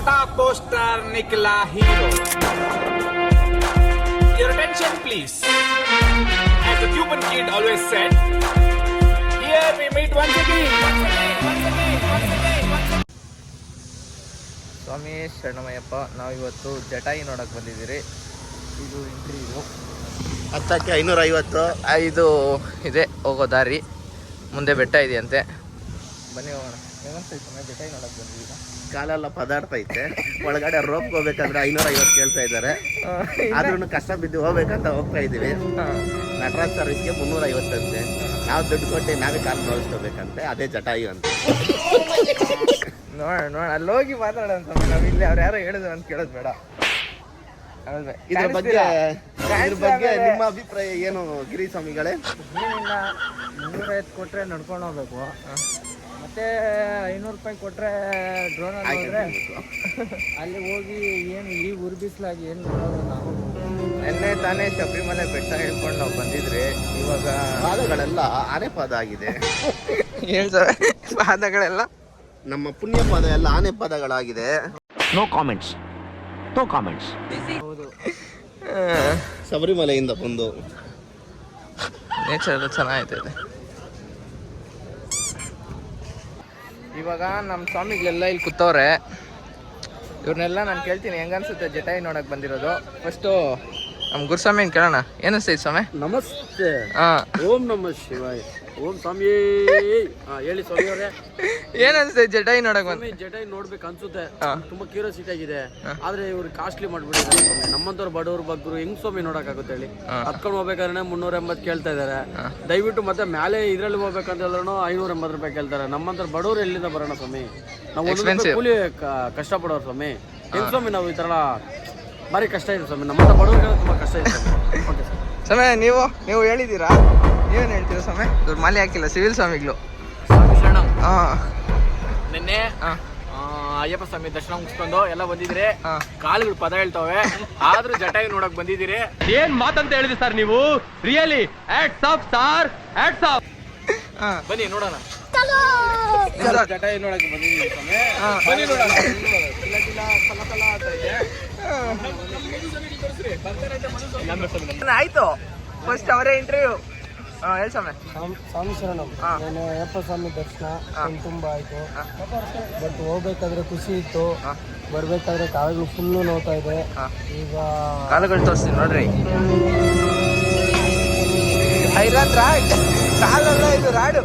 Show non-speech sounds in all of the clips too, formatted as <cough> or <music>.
पता पोस्टर निकला hero Your attention please. As the Cuban kid always said, here we meet once again, once again, once again, once again, once again. Swami ಶರಣಮಯ್ಯಪ್ಪ ನಾವು ಇವತ್ತು ಜಟಾಯಿ ನೋಡಕ್ ಬಂದಿದ್ದೀರಿ ಇದು entry ಇದು ಹತ್ತಕ್ಕೆ ಐನೂರ ಐವತ್ತು ಆ, ಇದು ಇದೆ ಹೋಗೋ ದಾರಿ ಮುಂದೆ ಬೆಟ್ಟ ಇದೆಯಂತೆ ಬನ್ನಿ ಹೋಗೋಣ ಏನಂತೈತೆ ಪದಾರ್ಥ ಐತೆ. ಕಾಲೆಲ್ಲ ಒಳಗಡೆ ರೋಪ್ ಹೋಗ್ಬೇಕಂದ್ರೆ ಐನೂರ ಐವತ್ತು ಕೇಳ್ತಾ ಇದ್ದಾರೆ. ಆದ್ರೂ ಕಷ್ಟ ಬಿದ್ದು ಹೋಗ್ಬೇಕಂತ ಹೋಗ್ತಾ ಇದೀವಿ ನಟರಾಜ್ ಸರ್ವಿಸ್ಗೆ ಮುನ್ನೂರ ಐವತ್ತಂತೆ. ನಾವು ದುಡ್ಡು ಕೊಟ್ಟು ನಾವೇ ಕಾಲು ನೋಡಿಸ್ಕೋಬೇಕಂತೆ ಅದೇ ಜಟಾಯು ಅಂತ. ನೋಡ ನೋಡ ಅಲ್ಲಿ ಹೋಗಿ ಮಾತಾಡೋಣ ನಾವು ಇಲ್ಲಿ ಅವ್ರು ಯಾರೋ ಹೇಳಿದ್ರು ಅಂತ ಕೇಳೋದು ಬೇಡ. ಇದ್ರ ಬಗ್ಗೆ? ಇದ್ರ ಬಗ್ಗೆ ನಿಮ್ಮ ಅಭಿಪ್ರಾಯ ಏನು ಗಿರಿ ಸ್ವಾಮಿಗಳೇ? ಮುನ್ನೂರ ಮುನ್ನೂರೈವತ್ತು ಕೊಟ್ಟರೆ ನಡ್ಕೊಂಡು ಹೋಗ್ಬೇಕು. ಮತ್ತೆ ಐನೂರು ರೂಪಾಯಿ ಕೊಟ್ಟರೆ ಡ್ರೋನಲ್ಲಿ ಹೋದ್ರೆ ಅಲ್ಲಿ ಹೋಗಿ ಏನು ಈ ಉರ್ಬಿಸ್ಲಾಗಿ ಏನು ನೋಡೋದು ನಾವು ನಿನ್ನೆ ತಾನೇ ಶಬರಿಮಲೆ ಬೆಟ್ಟ ಹಿಡ್ಕೊಂಡು ನಾವು ಬಂದಿದ್ರಿ ಇವಾಗ ಪಾದಗಳೆಲ್ಲ ಆನೆ ಪಾದ ಆಗಿದೆ ಹೇಳ್ತಾರೆ ಪಾದಗಳೆಲ್ಲ? ನಮ್ಮ ಪುಣ್ಯ ಪಾದ ಎಲ್ಲ ಆನೆ ಪಾದಗಳಾಗಿದೆ ನೋ ಕಾಮೆಂಟ್ಸ್ ನೋ ಕಾಮೆಂಟ್ಸ್ ಹೌದು. ಶಬರಿಮಲೆಯಿಂದ ಬಂದು. ನೇಚರ್ ಎಲ್ಲ ಚೆನ್ನಾಗೈತೆ ಇಲ್ಲಿ ಇವಾಗ ನಮ್ಮ ಸ್ವಾಮಿಗಳೆಲ್ಲ ಇಲ್ಲಿ ಕೂತವ್ರೆ. ಇವ್ರನ್ನೆಲ್ಲ ನಾನು ಕೇಳ್ತೀನಿ ಹೆಂಗನ್ಸುತ್ತೆ ಜಟಾಯಿ ನೋಡಕ್ ಬಂದಿರೋದು? ಫಸ್ಟು ನಮ್ಮ ಗುರುಸ್ವಾಮಿನ ಕೇಳೋಣ? ಏನಿಸ್ತೈತೆ ಸ್ವಾಮಿ? ನಮಸ್ತೆ. ಹಾಂ. ಓಂ ನಮ ಶಿವಾಯ. ಓಂ ಸ್ವಾಮಿ. ಹೇಳಿ ಸ್ವಾಮಿ ಅವರೇ. ಏನನ್ಸ್ತೈತೆ ಜಟಾಯಿ ನೋಡಕ್ ಬಂದು ಸ್ವಾಮಿ ಜಟಾಯಿ ನೋಡ್ಬೇಕು ಅನ್ಸುತ್ತೆ. ತುಂಬಾ ಕ್ಯೂರಿಯಾಸಿಟಿ ಆಗಿದೆ. ಆದ್ರೆ ಇವ್ರು ಕಾಸ್ಟ್ಲಿ ಮಾಡ್ಬಿಟ್ಟಿದ್ದಾರೆ ಸ್ವಾಮಿ. ನಮ್ಮಂತವ್ರು ಬಡವರು ಬಗ್ಗರು ಹೆಂಗ್ ಸ್ವಾಮಿ ನೋಡಕ್ಕಾಗುತ್ತೆ ಹೇಳಿ? ಹತ್ಕೊಂಡು ಹೋಗ್ಬೇಕಾದ್ರೆ ಮುನ್ನೂರ ಎಂಬತ್ತು ಕೇಳ್ತಾ ಇದಾರೆ. ದಯವಿಟ್ಟು ಮತ್ತೆ ಮೇಲೆ ಇದ್ರಲ್ಲಿ ಹೋಗ್ಬೇಕಂತ ಹೇಳಿದ್ರು ಐನೂರ ಎಂಬತ್ತು ರೂಪಾಯಿ ಕೇಳ್ತಾರೆ. ನಮ್ಮಂತರ ಬಡವ್ರು ಎಲ್ಲಿಂದ ಬರೋಣ ಸ್ವಾಮಿ? ನಾವು ಒಂದು ರೂಪಾಯಿ Expensive. ಕೂಲಿ ಕ- ಕಷ್ಟಪಡೋರು ಸ್ವಾಮಿ. ಹೆಂಗ್ ಸ್ವಾಮಿ ನಾವು ಈ ತರ ಭಾರಿ ಕಷ್ಟ ಇದೆ ಸ್ವಾಮಿ. ನಮ್ಮಂತ ಬಡವರಿಗೆ ತುಂಬಾ ಕಷ್ಟ ಇದೆ ಸ್ವಾಮಿ. <laughs> ಸ್ವಾಮಿ ನೀವು ನೀವು ಹೇಳಿದ್ದೀರಾ? ನೀವೇನು ಹೇಳ್ತೀರಾ ಸ್ವಾಮಿ? ಇವ್ರು ಮಾಲೆ ಹಾಕಿಲ್ಲ ಸಿವಿಲ್ ಸ್ವಾಮಿಗಳು. ಶರಣಂ. ಹಾಂ. ನಿನ್ನೆ ಅಯ್ಯಪ್ಪ ಸ್ವಾಮಿ ದರ್ಶನ ಮುಗಿಸ್ಕೊಂಡು ಎಲ್ಲ ಬಂದಿದ್ರೆ ಹಾ. ಕಾಲುಗಳು ಪದ ಹೇಳ್ತಾವೆ. ಆದ್ರೂ ಜಟಾಗಿ ನೋಡಕ್ ಬಂದಿದ್ದೀರಿ. ಏನ್ ಮಾತಂತ ಹೇಳಿದ್ರಿ ಸರ್ ನೀವು? Really hats off sir hats off ಹಾಂ. ಬನ್ನಿ ನೋಡೋಣ. ಜಟಾಗಿ ಜಟಾಯಿ ನೋಡಕ್ ಬಂದಿದ್ದೀವಿ ಸ್ವಾಮಿ. ಬನ್ನಿ ನೋಡೋಣ. ಆಯ್ತು. ಫಸ್ಟ್ ಅವರೇ ಇಂಟರ್ವ್ಯೂ ಹಾಂ ಹೇಳಿ ಸ್ವಾಮಿ. ಸ್ವಾಮಿ ಶರಣಂ. ನಾನು ಅಯ್ಯಪ್ಪ ಸ್ವಾಮಿ ದರ್ಶನ ತುಂಬ ಆಯ್ತು. ಬಟ್ ಹೋಗ್ಬೇಕಾದ್ರೆ ಖುಷಿ ಇತ್ತು. ಬರ್ಬೇಕಾದ್ರೆ ಕಾಲುಗಳು ಫುಲ್ಲು ನೋಡ್ತಾ ಇದೆ. ಈಗ ಕಾಲುಗಳು ತೋರಿಸ್ತೀನಿ ನೋಡ್ರಿ. Iron rod. ಕಾಲಲ್ಲ ಇದು ರಾಡು.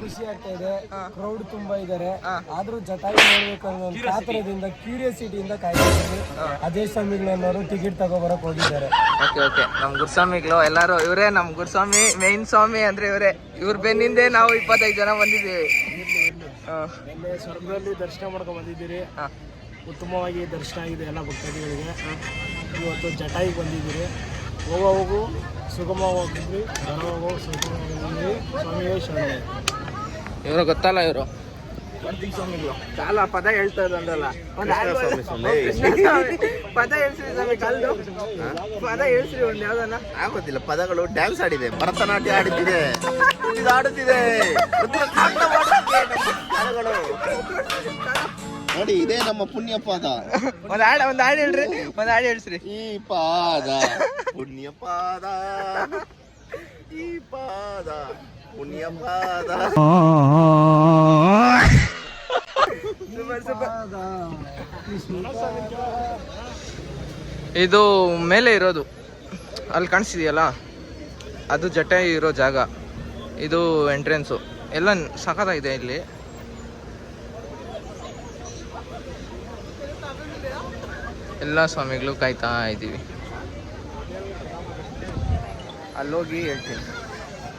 ಖುಷಿ ಆಗ್ತಾ ಇದೆ ಕ್ರೌಡ್ ತುಂಬಾ ಇದಾರೆ. ಆದ್ರೂ ಜಟಾಯಿ ನೋಡ್ಬೇಕು ಅನ್ನೋ ಒಂದು ಕಾತರದಿಂದ ಕ್ಯೂರಿಯಾಸಿಟಿಯಿಂದ ಕಾಯ್ತಿದ್ದೀನಿ ಅಜಯ್ ಸ್ವಾಮಿಗಳು ಅನ್ನೋರು ಟಿಕೆಟ್ ತಗೋಬರಕ್ ಹೋಗಿದ್ದಾರೆ. Okay okay. ನಮ್ಮ ಗುರುಸ್ವಾಮಿಗಳು ಎಲ್ಲರೂ ಇವರೇ ನಮ್ಮ ಗುರುಸ್ವಾಮಿ ಮೇನ್ ಸ್ವಾಮಿ ಅಂದ್ರೆ ಇವರೇ. ಇವ್ರ ಬೆನ್ನಿಂದೆ ನಾವು ಇಪ್ಪತ್ತೈದು ಜನ ಬಂದಿದ್ದೀವಿ. ನಿನ್ನೆ ಸ್ವರ್ಗದಲ್ಲಿ ದರ್ಶನ ಮಾಡ್ಕೊಂಡ್ ಬಂದಿದ್ದೀರಿ. ಉತ್ತಮವಾಗಿ ದರ್ಶನ ಆಗಿದೆ ಎಲ್ಲ ಭಕ್ತಾದಿಗಳಿಗೆ. ಇವತ್ತು ಜಟಾಯಿಗೆ ಬಂದಿದ್ದೀರಿ. ಹೋಗೋ ಹೋಗು ಸುಗಮವಾಗಿದ್ವಿ ಬರೋ ಹೋಗೋ ಸುಗಮವಾಗಿದ್ವಿ ಸ್ವಾಮಿಯೇ ಶರಣ. ಇವರು ಗೊತ್ತಲ್ಲ ಇವರು? ಕಾಲ ಪದ ಹೇಳ್ತಾ ಇದ್ದಂದಲ್ಲ. ಪದ ಹೇಳ್ಸ್ರಿ ಸ್ವಾಮಿ ಕಾಲ್ದು ಪದ ಹೇಳ್ಸ್ರಿ ಒಂದು ಯಾವ್ದನ್ನ ಆಗೋದಿಲ್ಲ ಪದಗಳು ಡ್ಯಾನ್ಸ್ ಆಡಿದೆ ಭರತನಾಟ್ಯ ಆಡುತ್ತಿದೆ. ಆಡುತ್ತಿದೆ. ನೋಡಿ ಇದೇ ನಮ್ಮ ಪುಣ್ಯ ಪಾದ. ಒಂದ್ ಹಾಡು ಒಂದು ಹಾಡು ಹೇಳ್ರಿ ಒಂದ್ ಹಾಡು ಹೇಳ್ಸ್ರಿ. ಈ ಪಾದ ಪುಣ್ಯ ಪಾದ ಈ ಪಾದ. ಇದು ಮೇಲೆ ಇರೋದು. ಅಲ್ಲಿ ಕಾಣಿಸಿದೆಯಲ್ಲ ಅದು ಜಟೆ ಇರೋ ಜಾಗ. ಇದು ಎಂಟ್ರೆನ್ಸು. ಎಲ್ಲ ಸಖತ್ತಾಗಿದೆ ಇಲ್ಲಿ. ಎಲ್ಲ ಸ್ವಾಮಿಗಳು ಕಾಯ್ತಾ ಇದ್ದೀವಿ. ಅಲ್ಲೋಗಿ ಹೇಳ್ತೀನಿ.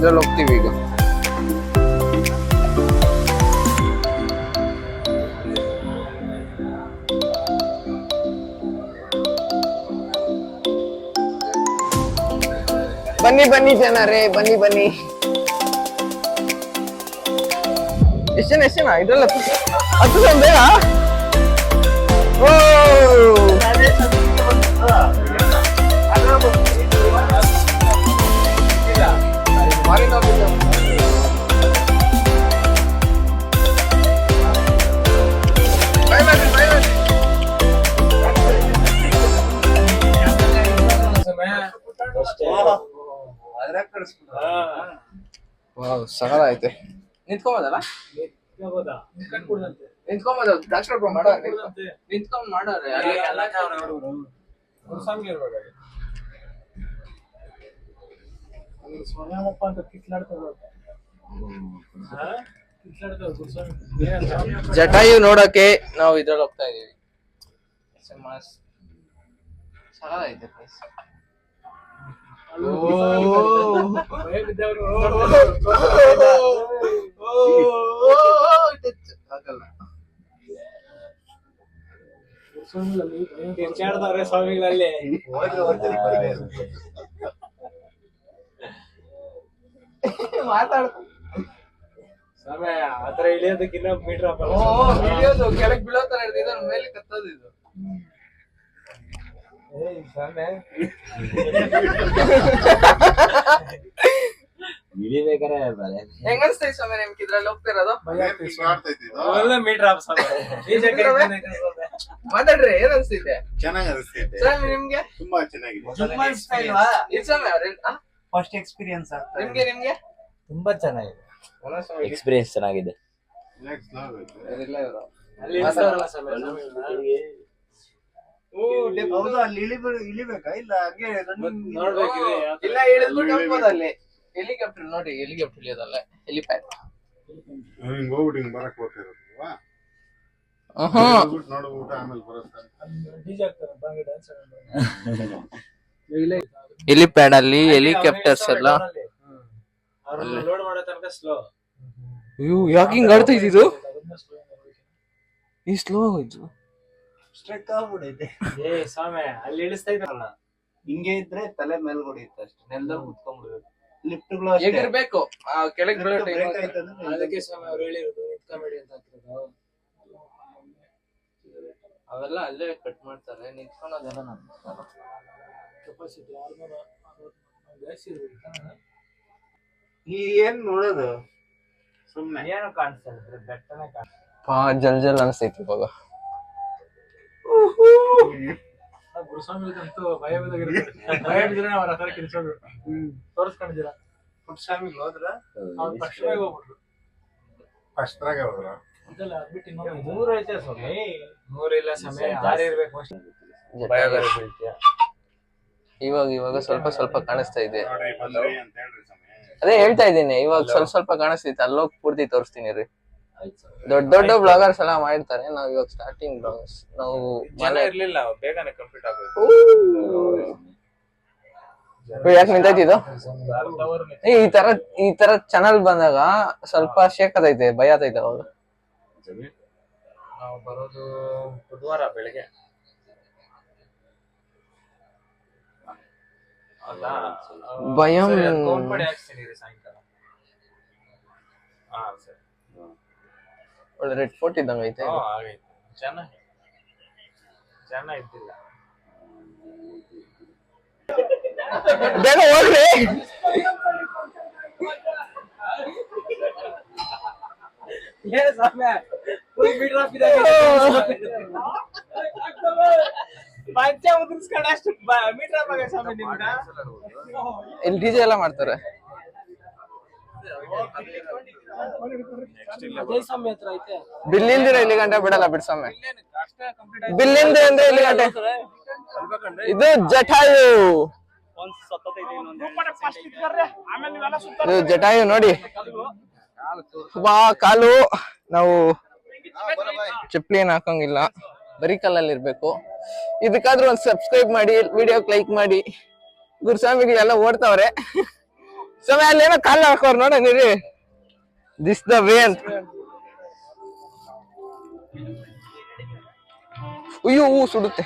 ನಾವು ಇದ್ರಲ್ಲಿ ಹೋಗ್ತೀವಿ ಈಗ ಬನ್ನಿ ಬನ್ನಿ ಜನರೇ ಬನ್ನಿ ಬನ್ನಿ ಎಷ್ಟು ಜನ ಎಷ್ಟು ಜನ ಇದ್ರಲ್ಲ ಹತ್ತು ಜನ ಬೇಡ ವಾವ್ ಸಗಲ ಐತೆ. ನಿಂತ್ಕೊಂಬೋದಲ್ಲ? ನಿಂತ್ಕೊಂಬೋದು? ಡಾಕ್ಟರ್ ಒಬ್ರು ಮಾಡೋರೆ ನಿಂತ್ಕೊಂಡ್ ಮಾಡೋರೆ. ಜಟಾಯು ನೋಡಕ್ಕೆ ನಾವು ಇದ್ರಲ್ಲಿ ಹೋಗ್ತಾ ಇದೀವಿ ಸಗಲ ಐತೆ place. ಆಗಲ್ಲ ಸ್ವಾಮಿಗಳಲ್ಲಿ. ಮಾತಾಡ. ಸ್ವಾಮಿ ಆತರ ಇಳಿಯೋದಕ್ಕಿನ್ನ ಮೀಟರ್ ಕೆಳಗ್ ಬೀಳೋ ತರ ಇರ್ತದೆ ಇದನ್ನ ಮೇಲೆ ಕತ್ತೋದು ಇದು. ಸ್ವಾಮಿ. <laughs> ಹೆಂಗ್ ಅನ್ಸ್ತೈತಿ ಸ್ವಾಮಿ ನಿಮ್ಗೆ ಇದ್ರಲ್ಲಿ ಹೋಗ್ತಿರೋದು? ಒಳ್ಳೆ ಮೀಟರ್ ಆಫ್ ಸ್ವಾಮಿ. ಮಾತಾಡ್ರಿ ಏನ್ ಅನ್ಸ್ತೈತೆ ಚೆನ್ನಾಗಿ ಅನಿಸ್ತೈತೆ ಸ್ವಾಮಿ ನಿಮ್ಗೆ? ತುಂಬಾ ಚೆನ್ನಾಗಿದೆ. ಇದು ಸ್ವಾಮಿ ಅವ್ರ ಫಸ್ಟ್ ಎಕ್ಸ್ಪೀರಿಯನ್ಸ್ ನಿಮ್ಗೆ ನಿಮ್ಗೆ? ತುಂಬಾ ಚೆನ್ನಾಗಿದೆ. ಎಕ್ಸ್ಪೀರಿಯನ್ಸ್ ಚೆನ್ನಾಗಿದೆ. ಅಲ್ಲಿ ಇಳಿಬೇಕಾ? ಇಲ್ಲ ಹಂಗೆ ನೋಡ್ಬೇಕು ಇಲ್ಲ ಇಳಿದ್ಬಿಟ್ಟು ಹೋಗ್ಬೋದು ಅಲ್ಲಿ. ಹೆಲಿಕಾಪ್ಟರ್ ನೋಡಿ ಹೆಲಿಕಾಪ್ಟರ್ ಇಳಿಯೋದಲ್ಲ ಹೆಲಿಪ್ಯಾಡ್. ಹಿಂಗ್ ಹೋಗ್ಬಿಟ್ಟು ಹಿಂಗ್ ಬರಕ್ ಹೋಗ್ತಿರೋದಲ್ವಾ ನೋಡ್ಬಿಟ್ಟು ಆಮೇಲೆ ಬರುತ್ತೆ ಹೆಲಿಪ್ಯಾಡ್ ಅಲ್ಲಿ ಹೆಲಿಕಾಪ್ಟರ್ಸ್ ಎಲ್ಲ. ಲೋಡ್ ಮಾಡೋ ತನಕ ಸ್ಲೋ ಅಯ್ಯೋ ಯಾಕೆ ಹಿಂಗ್ ಆಡ್ತಾ ಇದ್ದಿದ್ದು ಈ ಸ್ಲೋ ಆಗೋಯ್ತು ಸ್ಟ್ರೆಕ್ ಆಗ್ಬಿಡೈತೆ ಏ ಸ್ವಾಮಿ ಅಲ್ಲಿ ಇಳಿಸ್ತಾ ಇದ್ರಲ್ಲ. ಹಿಂಗೆ ಇದ್ರೆ ತಲೆ ಮೇಲೆ ಹೊಡಿಯುತ್ತೆ ಅಷ್ಟೇ. ನೆಲದಲ್ಲಿ ಕುತ್ಕೊಂಡ್ಬಿಡ್ಬೇಕು ಲಿಫ್ಟ್ಗಳು ಹೇಗಿರ್ಬೇಕು? ಆ ಕೆಳಗ್ ಬೀಳೋ time. ಅದಕ್ಕೆ ಸ್ವಾಮಿ ಅವ್ರು ಹೇಳಿರೋದು ನಿಂತ್ಕೊಂಬೇಡಿ ಅಂತ ಹಾಕಿರೋದು. ಅವೆಲ್ಲ ಅಲ್ಲೇ ಕಟ್ ಮಾಡ್ತಾರೆ ನಿಂತ್ಕೊಳೋದೆಲ್ಲ ನಾನು ಕೆಪಾಸಿಟಿ ಆರ್ನೂರ ಜಾಸ್ತಿ ಇರ್ಬೇಕು ಈ ಏನ್ ನೋಡೋದು? ಸುಮ್ನೆ. ಏನು ಕಾಣಿಸ್ತಾ ಬೆಟ್ಟನೇ ಕಾಣಿಸ್ತಾ ಪಾ ಜಲ್ ಜಲ್ ಅನ್ಸ್ತೈತಿ ಇವಾಗ. ಗುರುಸ್ವಾಮಿಗಂತೂ ಭಯ ಬಿದ್ದಾಗಿರುತ್ತೆ ಭಯ ಬಿದ್ರೆ ಅವ್ರ ಹತ್ರ ಕಿರ್ಚೋದು. ತೋರಿಸ್ಕೊಂಡಿದ್ದೀರ? ಪುಟ್ಸ್ವಾಮಿಗೆ ಹೋದ್ರ? ಅವ್ರು ಫಸ್ಟ್ಗೆ ಹೋಗ್ಬಿಟ್ರು. ಅಷ್ಟ್ರಾಗ ಹೋದ್ರ? ಅದೆಲ್ಲ ಅದ್ಬಿಟ್ಟು ಇನ್ನೊಂದು ನೂರು ಐತೆ. ಸ್ವಾಮಿ ನೂರಿಲ್ಲ ಸಮಯ ಆರು ಇರ್ಬೇಕು ಅಷ್ಟೇ. ಭಯ ಬೇರೆ ಬೀಳ್ತೀಯ? ಇವಾಗ ಇವಾಗ ಸ್ವಲ್ಪ ಸ್ವಲ್ಪ ಕಾಣಿಸ್ತಾ ಇದೆ. ನೋಡಿ ಅಂತ ಹೇಳ್ರಿ ಸ್ವಾಮಿ ಅದೇ ಹೇಳ್ತಾ ಇದ್ದೀನಿ ಇವಾಗ ಸ್ವಲ್ಪ ಸ್ವಲ್ಪ ಕಾಣಿಸ್ತೈತೆ ಅಲ್ಲೋಗಿ ಪೂರ್ತಿ ತೋರಿಸ್ತೀನಿ ರೀ. ದೊಡ್ಡ ದೊಡ್ಡ ಬ್ಲಾಗರ್ಸ್ ಎಲ್ಲ ಮಾಡ್ತಾರೆ ನಾವು ಇವಾಗ ಸ್ಟಾರ್ಟಿಂಗ್ ಬ್ಲಾಗರ್ಸ್ ನಾವು ಜನ ಮನೆ ಇರ್ಲಿಲ್ಲ ಬೇಗನೆ ಕಂಪ್ಲೀಟ್ ಆಗಬೇಕು. ಯಾಕೆ ನಿಂತೈತಿದು ಈ ತರ ಈ ತರ ಚಾನಲ್ ಬಂದಾಗ ಸ್ವಲ್ಪ ಶೇಕ್ ಆಗೈತೆ ಭಯ ಆತೈತೆ ಅವಾಗ. ನಾವು ಬರೋದು ಬುಧವಾರ ಬೆಳಗ್ಗೆ. ಭಯ ಭಯಂ ಸರಿ, ಅದ್ count ಮಾಡಿ ಹಾಕ್ಸ್ತೀನಿ ರೀ ಸಾಯಂಕಾಲ. ಹಾ ಸರಿ. ಒಳ್ಳೆ ರೆಡ್ ಫೋರ್ಟ್ ಇದ್ದಂಗ ಐತೆ ಹಾ ಆಗೈತೆ. ಜನ ಜನ ಇದ್ದಿಲ್ಲ. ಬೇಗ ಹೋಗ್ರಿ. ಪಂಚ ಉದುರ್ಸ್ಕೊಂಡು ಅಷ್ಟು ಮೀಟರ್ ಬಗ್ಗೆ ಸ್ವಾಮಿ ನಿಮ್ದ ಇಲ್ಲಿ ಡಿಜೆ ಎಲ್ಲ ಮಾಡ್ತಾರೆ. ಬಿಲ್ಲಿಂದಿರ ಇಲ್ಲಿ ಗಂಟೆ ಬಿಡಲ್ಲ ಬಿಡ್ಸೊಮ್ಮೆ ಬಿಲ್ಲಿಂದ ಅಂದ್ರೆ ಇಲ್ಲಿ ಗಂಟೆ. ಇದು ಜಟಾಯು. ಇದು ಜಟಾಯು, ನೋಡಿ. ಬಾ ಕಾಲು. ನಾವು ಚಪ್ಪಲಿ ಏನ್ ಹಾಕಂಗಿಲ್ಲ. ಬರೀ ಕಾಲಲ್ಲಿ ಇರ್ಬೇಕು. ಇದಕ್ಕಾದ್ರೂ ಒಂದ್ ಸಬ್ಸ್ಕ್ರೈಬ್ ಮಾಡಿ ವಿಡಿಯೋಕ್ ಲೈಕ್ ಮಾಡಿ. ಗುರುಸ್ವಾಮಿಗಳೆಲ್ಲ ಓಡ್ತಾವ್ರೆ. ಸ್ವಾಮಿ ಅಲ್ಲೇನೋ ಕಾಲ್ ಹಾಕೋರ್ ನೋಡ ನೀರಿ. ದಿಸ್ ದ ವೇ ಅಂತ. ಅಯ್ಯೋ, ಹೂ ಸುಡುತ್ತೆ.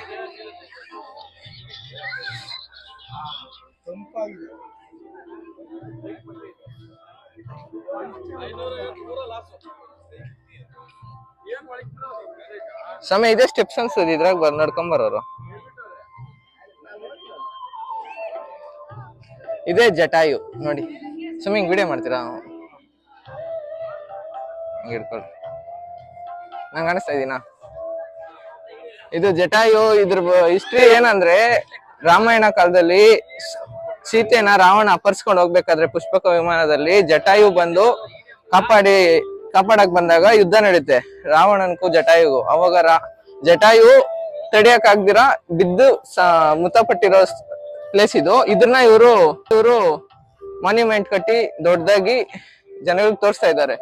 ಸಮಯ ಇದೇ ಸ್ಟೆಪ್ಸ್ ಅನ್ಸದ್ ಇದ್ರಾಗ ಬರ್ ನಡ್ಕೊಂಡ್ ಬರೋರು. ಇದೇ ಜಟಾಯು. ನೋಡಿ. ಸ್ವಿಮ್ಮಿಂಗ್ ವಿಡಿಯೋ ಮಾಡ್ತೀರಾ ನಂಗೆ ಅನಿಸ್ತಾ ಇದೀನಾ? ಇದು ಜಟಾಯು, ಇದ್ರ ಹಿಸ್ಟ್ರಿ ಏನಂದ್ರೆ ರಾಮಾಯಣ ಕಾಲದಲ್ಲಿ ಸೀತೆನ ರಾವಣ ಅಪರ್ಸ್ಕೊಂಡು ಹೋಗ್ಬೇಕಾದ್ರೆ ಪುಷ್ಪಕ ವಿಮಾನದಲ್ಲಿ ಜಟಾಯು ಬಂದು ಕಾಪಾಡಿ, ಕಾಪಾಡಕ್ ಬಂದಾಗ ಯುದ್ಧ ನಡೆಯುತ್ತೆ ರಾವಣನ್ಗೂ ಜಟಾಯುಗೂ. ಅವಾಗ ರಾ, ಜಟಾಯು ತಡಿಯಕ್ ಆಗ್ದಿರ ಬಿದ್ದು ಮೃತಪಟ್ಟಿರೋ ಪ್ಲೇಸ್ ಇದು. ಇದನ್ನ ಇವರು ಇವರು ಮಾನ್ಯುಮೆಂಟ್ ಕಟ್ಟಿ ದೊಡ್ಡದಾಗಿ ಜನಗಳಿಗೆ ತೋರಿಸ್ತಾ ಇದ್ದಾರೆ.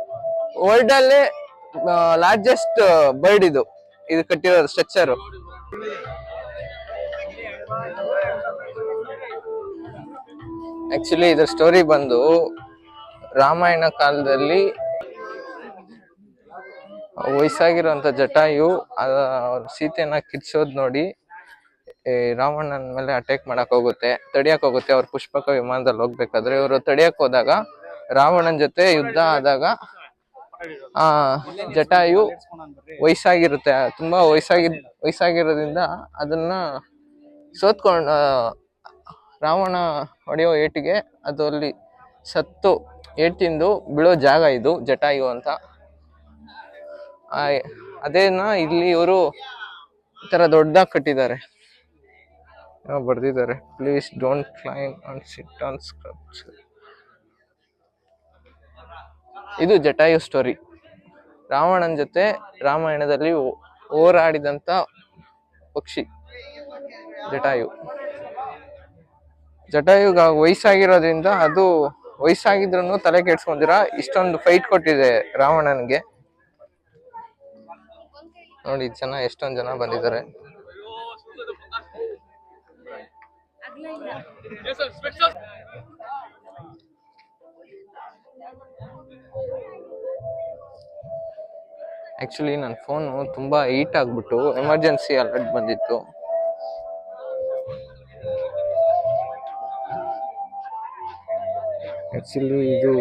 ವರ್ಲ್ಡ್ ಅಲ್ಲೇ ಲಾರ್ಜೆಸ್ಟ್ ಬರ್ಡ್ ಇದು. ಇದು ಕಟ್ಟಿರೋ ಸ್ಟ್ರಕ್ಚರ್ ಆಕ್ಚುಲಿ ಇದ್ರ ಸ್ಟೋರಿ ಬಂದು ರಾಮಾಯಣ ಕಾಲದಲ್ಲಿ ವಯಸ್ಸಾಗಿರುವಂತ ಜಟಾಯು, ಆ ಸೀತೆನ ಕಿರ್ಚೋದ್ ನೋಡಿ ರಾವಣನ ಮೇಲೆ ಅಟ್ಯಾಕ್ ಮಾಡಕ್ ಹೋಗುತ್ತೆ, ತಡಿಯಕ್ ಹೋಗುತ್ತೆ, ಅವ್ರ ಪುಷ್ಪಕ ವಿಮಾನದಲ್ಲಿ ಹೋಗ್ಬೇಕಾದ್ರೆ. ಇವರು ತಡಿಯಕ್ ಹೋದಾಗ ರಾವಣನ ಜೊತೆ ಯುದ್ಧ ಆದಾಗ, ಆ, ಜಟಾಯು ವಯಸ್ಸಾಗಿರುತ್ತೆ, ತುಂಬಾ ವಯಸ್ಸಾಗಿ, ವಯಸ್ಸಾಗಿರೋದ್ರಿಂದ ಅದನ್ನ ಸೋತ್ಕೊಂಡ ರಾವಣ ಹೊಡೆಯೋ ಏಟಿಗೆ ಅದರಲ್ಲಿ ಸತ್ತು, ಏಟಿಂದು ಬಿಳೋ ಜಾಗ ಇದು ಜಟಾಯು ಅಂತ. ಅದೇನ ಇಲ್ಲಿ ಇವರು ಈ ತರ ದೊಡ್ಡದಾಗಿ ಕಟ್ಟಿದ್ದಾರೆ. ಬರ್ದಿದ್ದಾರೆ. Please don't climb and sit on sculpture ಇದು ಜಟಾಯು ಸ್ಟೋರಿ ರಾವಣನ ಜೊತೆ ರಾಮಾಯಣದಲ್ಲಿ ಹೋರಾಡಿದಂಥ ಪಕ್ಷಿ, ಜಟಾಯು. ಜಟಾಯು ವಯಸ್ಸಾಗಿರೋದ್ರಿಂದ ಅದು ವಯಸ್ಸಾಗಿದ್ರು ತಲೆ ಕೆಡ್ಸ್ಕೊಂಡಿರ? ಇಷ್ಟೊಂದು ಫೈಟ್ ಕೊಟ್ಟಿದೆ ರಾವಣನಿಗೆ. ನೋಡಿ ಜನ ಎಷ್ಟೊಂದು ಜನ ಬಂದಿದ್ದಾರೆ. ಆಕ್ಚುಲಿ ನನ್ನ ಫೋನು ತುಂಬಾ ಹೀಟ್ ಆಗ್ಬಿಟ್ಟು ಎಮರ್ಜೆನ್ಸಿ ಅಲರ್ಟ್ ಬಂದಿತ್ತು. ಆಕ್ಚುಲಿ ಇದು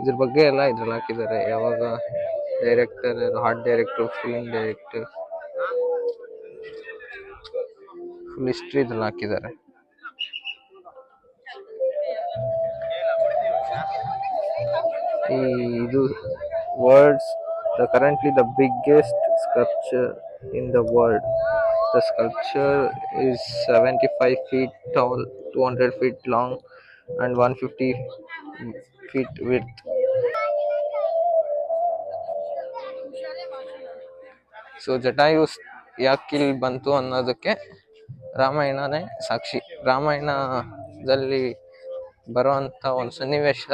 ಇದ್ರ ಬಗ್ಗೆ ಎಲ್ಲ ಇದ್ರಲ್ಲಿ ಹಾಕಿದ್ದಾರೆ. ಯಾವಾಗ director art director film director full history ಇದ್ರಲ್ಲಿ ಹಾಕಿದ್ದಾರೆ ಈ ಇದು world's the currently the biggest sculpture in the world the sculpture is 75 feet tall 200 feet long and 150 feet width. So Jatayu ಯಾಕೆ ಇಲ್ಲಿ ಬಂತು ಅನ್ನೋದಕ್ಕೆ ರಾಮಾಯಣನೇ ಸಾಕ್ಷಿ. ರಾಮಾಯಣದಲ್ಲಿ ಬರುವಂಥ ಒಂದು ಸನ್ನಿವೇಶ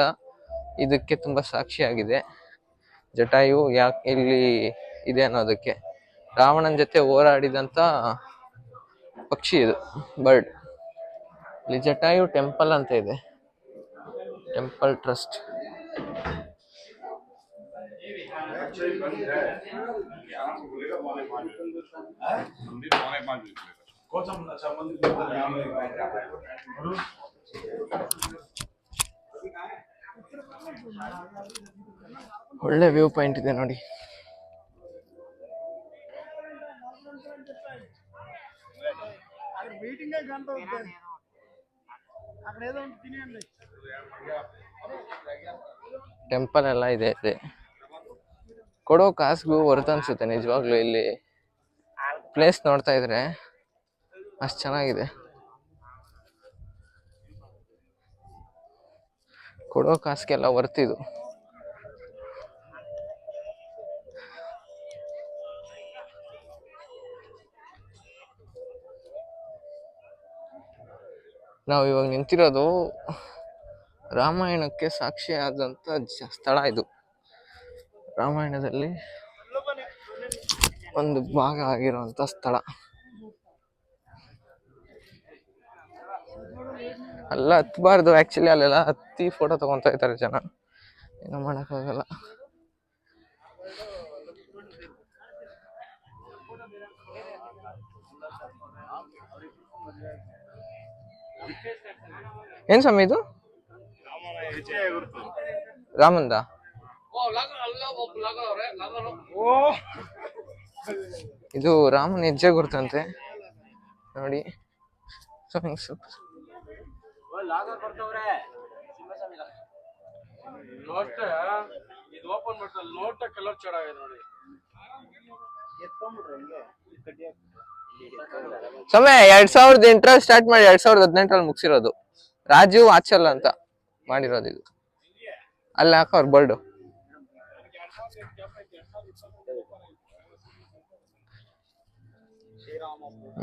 ಇದಕ್ಕೆ ತುಂಬ ಸಾಕ್ಷಿಯಾಗಿದೆ. ಜಟಾಯು ಯಾಕೆ ಇಲ್ಲಿ ಇದೆ ಅನ್ನೋದಕ್ಕೆ. ರಾವಣನ ಜೊತೆ ಹೋರಾಡಿದಂಥ ಪಕ್ಷಿ ಇದು ಬರ್ಡ್ ಇಲ್ಲಿ ಜಟಾಯು ಟೆಂಪಲ್ ಅಂತ ಇದೆ. ಟೆಂಪಲ್ ಟ್ರಸ್ಟ್ ಒಳ್ಳೆ ವ್ಯೂ ಪಾಯಿಂಟ್ ಇದೆ ನೋಡಿ. ಟೆಂಪಲ್ ಎಲ್ಲ ಇದೆ ಇದೆ. ಕೊಡೋ ಕಾಸ್ಗೂ ಹೊರತು ಅನ್ಸುತ್ತೆ ನಿಜವಾಗ್ಲೂ ಇಲ್ಲಿ. ಪ್ಲೇಸ್ ನೋಡ್ತಾ ಇದ್ರೆ. ಅಷ್ಟು ಚೆನ್ನಾಗಿದೆ. ಕೊಡೋ ಕಾಸಿಗೆಲ್ಲ ವರ್ತ್ ಇದು ನಾವು ಇವಾಗ ನಿಂತಿರೋದು ರಾಮಾಯಣಕ್ಕೆ ಸಾಕ್ಷಿಯಾದಂಥ ಸ್ಥಳ ಇದು. ರಾಮಾಯಣದಲ್ಲಿ ಒಂದು ಭಾಗ ಆಗಿರುವಂಥ ಸ್ಥಳ. ಅಲ್ಲ, ಹತ್ಬಾರ್ದು. ಆ್ಯಕ್ಚುಲಿ ಅಲ್ಲೆಲ್ಲ ಹತ್ತಿ ಫೋಟೋ ತಗೊತಾ ಇದ್ದಾರೆ ಜನ. ಏನು ಮಾಡೋಕ್ಕಾಗಲ್ಲ. ಏನ್ ಸ್ವಾಮಿ ಇದು? ರಾಮಂದ? ಇದು ರಾಮನ ಹೆಜ್ಜೆ ಗುರ್ತಂತೆ. ನೋಡಿ. ಸ್ವಾಮಿ ನೋಡ್ತೆ ಇದು ಓಪನ್ ಮಾಡ್ತಾರೆ ನೋಡ್ತಾ ಕಲರ್ ಚೆನ್ನಾಗಿದೆ ನೋಡಿ. ಸ್ವಾಮಿ ಎರಡ್ ಸಾವಿರದ ಎಂಟರಲ್ಲಿ ಸ್ಟಾರ್ಟ್ ಮಾಡಿ ಎರಡ್ ಸಾವಿರದ ಹದಿನೆಂಟರಲ್ಲಿ ಮುಗಿಸಿರೋದು. ರಾಜೀವ್ ಆಚಲ್ ಅಂತ ಮಾಡಿರೋದು ಇದು. ಅಲ್ಲಿ ಹಾಕೋರ್ ಬರ್ಡು.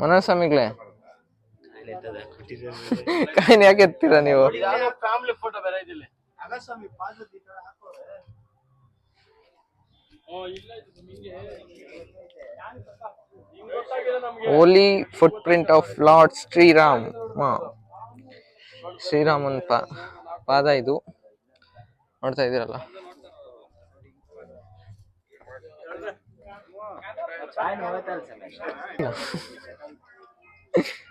ಮನೋಸ್ವಾಮಿಗಳೇ ಕಾಯಿನ್ ಯಾಕೆ ಎತ್ತೀರಾ ನೀವು. ಫ್ಯಾಮಿಲಿ ಫೋಟೋ ಬೇರೆ ಇದಿಲ್ಲ. ಓ ಇಲ್ಲ ಇದು ನಿಮಗೆ. ಹಿಂಗ್ ಗೊತ್ತಾಗಿದೆ ನಮ್ಗೆ. Holy footprint of lord Shriram ಶ್ರೀರಾಮನ್ ಪಾ ಪಾದ ಇದು. ನೋಡ್ತಾ ಇದ್ದೀರಲ್ಲ. <laughs>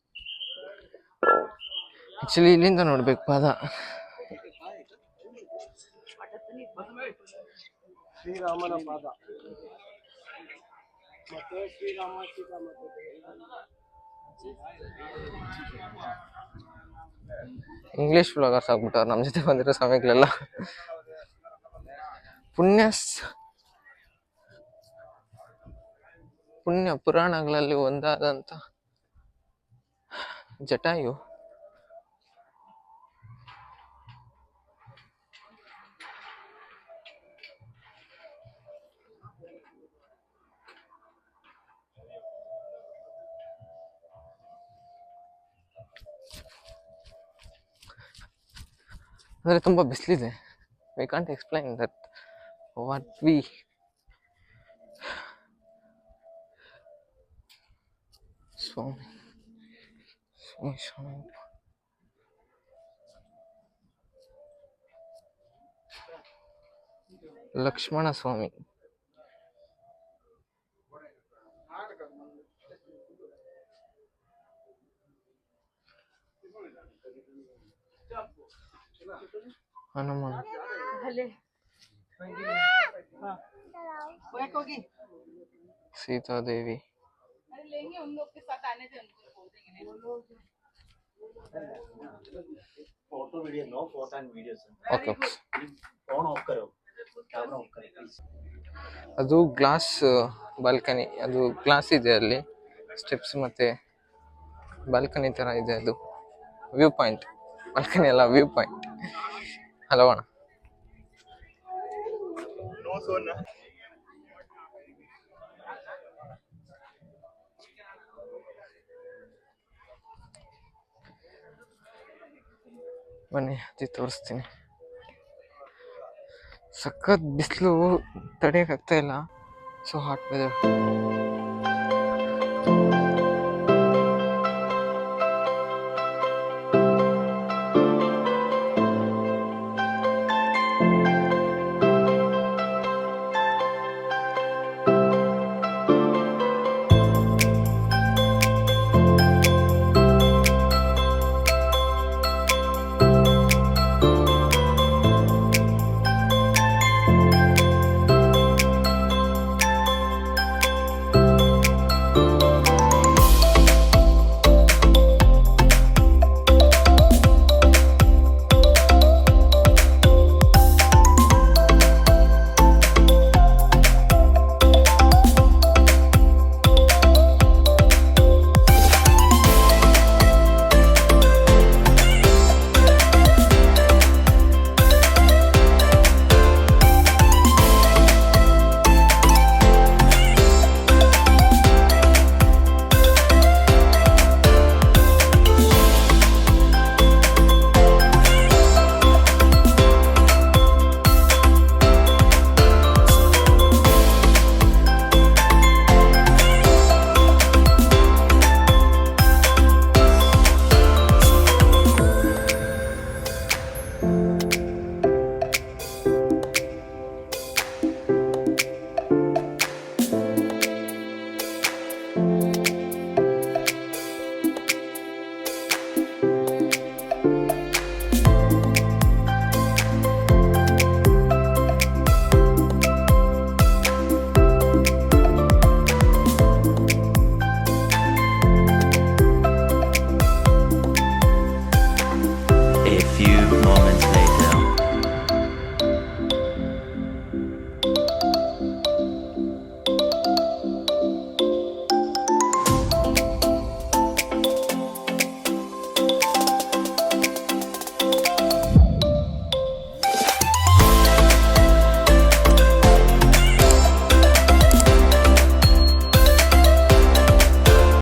ಆಕ್ಚುಲಿ ಇಲ್ಲಿಂದ ನೋಡ್ಬೇಕು ಪಾದ. ಶ್ರೀರಾಮನ ಪಾದ. ಮತ್ತೆ ಶ್ರೀರಾಮ ಸೀತಾಮ ಇಂಗ್ಲಿಷ್ ಬ್ಲಾಗರ್ಸ್ ಆಗ್ಬಿಟ್ಟವ್ರು ನಮ್ಮ ಜೊತೆ ಬಂದಿರೋ ಸಮಯಗಳೆಲ್ಲ. ಪುಣ್ಯ ಪುಣ್ಯ ಪುರಾಣಗಳಲ್ಲಿ ಒಂದಾದಂತ ಜಟಾಯು ಅಂದರೆ ತುಂಬ ಬಿಸಿಲಿದೆ we can't explain that what we Swami ಸ್ವಾಮಿ ಸ್ವಾಮಿ ಲಕ್ಷ್ಮಣ ಸ್ವಾಮಿ ಹನುಮಾನ್ सीतादेवी लेंगे उन लोग के साथ आने थे उनको बोल देंगे photo video no photo and videos okay phone off करो कैमरा ऑफ करो प्लीज ಅದು ಗ್ಲಾಸ್ ಬಾಲ್ಕನಿ ಅದು ಗ್ಲಾಸ್ ಇದೆ ಅಲ್ಲಿ ಸ್ಟೆಪ್ಸ್ ಮತ್ತೆ ಬಾಲ್ಕನಿ ಥರ ಇದೆ ಅದು ವ್ಯೂ ಪಾಯಿಂಟ್ ಬಾಲ್ಕನಿ ಅಲ್ಲ ವ್ಯೂ ಪಾಯಿಂಟ್ ಹಲೋ ಬನ್ನಿ ಹತ್ತಿ ತೋರಿಸ್ತೀನಿ. ಸಖತ್ ಬಿಸಿಲು ಇಲ್ಲ. So hot weather